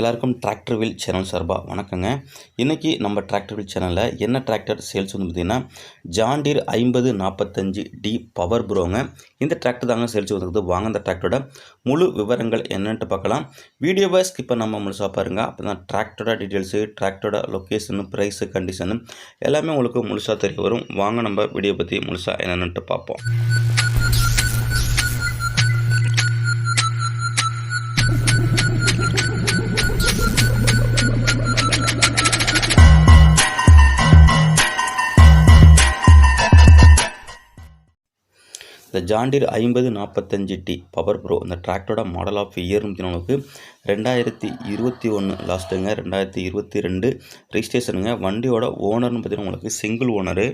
எல்லாருக்கும் tractor wheel channel சார்பாக வணக்கங்க. இன்றைக்கி நம்ம டிராக்டர் வீல் சேனலில் என்ன டிராக்டர் சேல்ஸ் வந்து பார்த்திங்கன்னா ஜாண்டீர் ஐம்பது நாற்பத்தஞ்சு டி பவர் ப்ரோங்க இந்த டிராக்டர் தாங்க சேல்ஸ் வந்துருக்குது. வாங்க இந்த டிராக்டரோட முழு விவரங்கள் என்னன்ட்டு பார்க்கலாம். வீடியோவை ஸ்கிப் நம்ம முழுசாக பாருங்கள் அப்போ தான் டிராக்டரோட டீட்டெயில்ஸு டிராக்டரோட லொக்கேஷனு ப்ரைஸு கண்டிஷனு எல்லாமே உங்களுக்கு முழுசாக தெரிய வரும். வாங்க நம்ம வீடியோ பற்றி முழுசாக என்னென்னுட்டு பார்ப்போம். இந்த ஜாண்டிர் ஐம்பது நாற்பத்தஞ்சு டி பவர் ப்ரோ இந்த டிராக்டரோட மாடல் ஆஃப் இயர்னு பார்த்தீங்கன்னா ரெண்டாயிரத்தி இருபத்தி ஒன்று லாஸ்ட்டுங்க ரெண்டாயிரத்தி இருபத்தி ரெண்டு ரிஜிஸ்ட்ரேஷனுங்க வண்டியோட ஓனர்னு பார்த்தீங்கன்னா உங்களுக்கு சிங்கிள் ஓனரு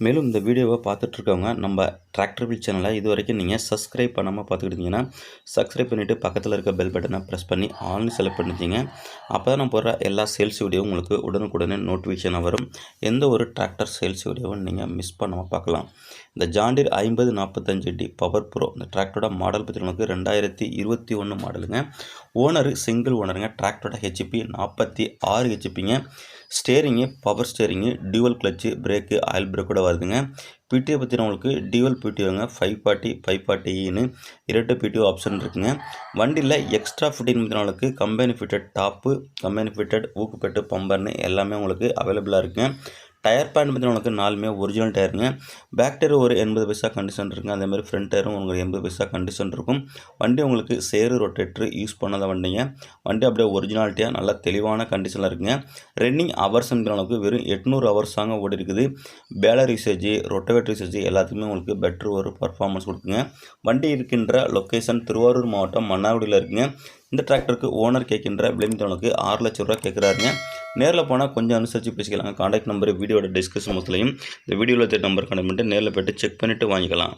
மேலும் இந்த வீடியோவை பார்த்துட்ருக்கவங்க நம்ம டிராக்டர் வில் சேனலை இது வரைக்கும் நீங்கள் சப்ஸ்கிரைப் பண்ணாமல் பார்த்துக்கிட்டீங்கன்னா சப்ஸ்கிரைப் பண்ணிவிட்டு பக்கத்தில் இருக்க பெல் பட்டனை ப்ரெஸ் பண்ணி ஆல்னு செலக்ட் பண்ணிட்டீங்க. அப்போ தான் நான் போடுற எல்லா சேல்ஸ் வீடியோவும் உங்களுக்கு உடனுக்குடனே நோட்டிஃபிகேஷனாக வரும். எந்த ஒரு டிராக்டர் சேல்ஸ் வீடியோவும் நீங்கள் மிஸ் பண்ணாமல் பார்க்கலாம். இந்த ஜாண்டீர் ஐம்பது நாற்பத்தஞ்சு டி பவர் ப்ரோ இந்த டிராக்டரோட மாடல் பற்றி நமக்கு ரெண்டாயிரத்தி இருபத்தி ஒன்று மாடலுங்க ஓனர் சிங்கிள் ஓனருங்க டிராக்டரோட ஹெச்பி நாற்பத்தி ஆறு ஹெச்பிங்க steering power steering dual clutch brake oil பிரேக்கோட வருதுங்க. பிடிஓ பற்றி உங்களுக்கு டியூவல் பிடிஓங்க ஃபைவ் ஃபார்ட்டி ஃபைவ் ஃபார்ட்டின்னு இரண்டு பிடிஓ ஆப்ஷன் இருக்குங்க. வண்டியில் எக்ஸ்ட்ரா ஃபிட்டிங் உங்களுக்கு company fitted top company fitted ஊக்குப்பெட்டு பம்பர்னு எல்லாமே உங்களுக்கு அவைலபிளாக இருக்குங்க. டயர் பேண்ட் பார்த்தீங்கன்னா உனக்கு நாலுமே ஒரிஜினல் டயருங்க. பேக் டயர் ஒரு எண்பது பைசா கண்டிஷன் இருக்குங்க அதேமாதிரி ஃப்ரண்ட் டயரும் உங்களுக்கு எண்பது பைசா கண்டிஷன் இருக்கும். வண்டி உங்களுக்கு சேரு ரொட்டேட்ரு யூஸ் பண்ணாத வண்டிங்க. வண்டி அப்படியே ஒரிஜினாலிட்டியாக நல்லா தெளிவான கண்டிஷனில் இருக்குங்க. ரன்னிங் ஹவர்ஸ் அளவுக்கு வெறும் எட்நூறு ஹவர்ஸ் தாங்க ஓடி இருக்குது. பேலர் யூசேஜ் ரொட்டவேட் யூசேஜ் எல்லாத்துக்குமே உங்களுக்கு பெட்ரு ஒரு பர்ஃபார்மன்ஸ் கொடுக்குங்க. வண்டி இருக்கின்ற லொக்கேஷன் திருவாரூர் மாவட்டம் மன்னார்குடியில் இருக்குங்க. இந்த டிராக்டருக்கு ஓனர் கேட்கின்ற விளைநிலனுக்கு ஆறு லட்ச ரூபா கேட்குறாருங்க. நேரில் போனால் கொஞ்சம் அனுசரித்து பேசிக்கலாங்க. காண்டாக்ட் நம்பர் வீடியோட டிஸ்கிரிப்ஷன் மொத்தலையும் இந்த வீடியோவில் தெரிய நம்பர் கனெக்ட் பண்ணிட்டு நேரில் போய்ட்டு செக் பண்ணிவிட்டு வாங்கிக்கலாம்.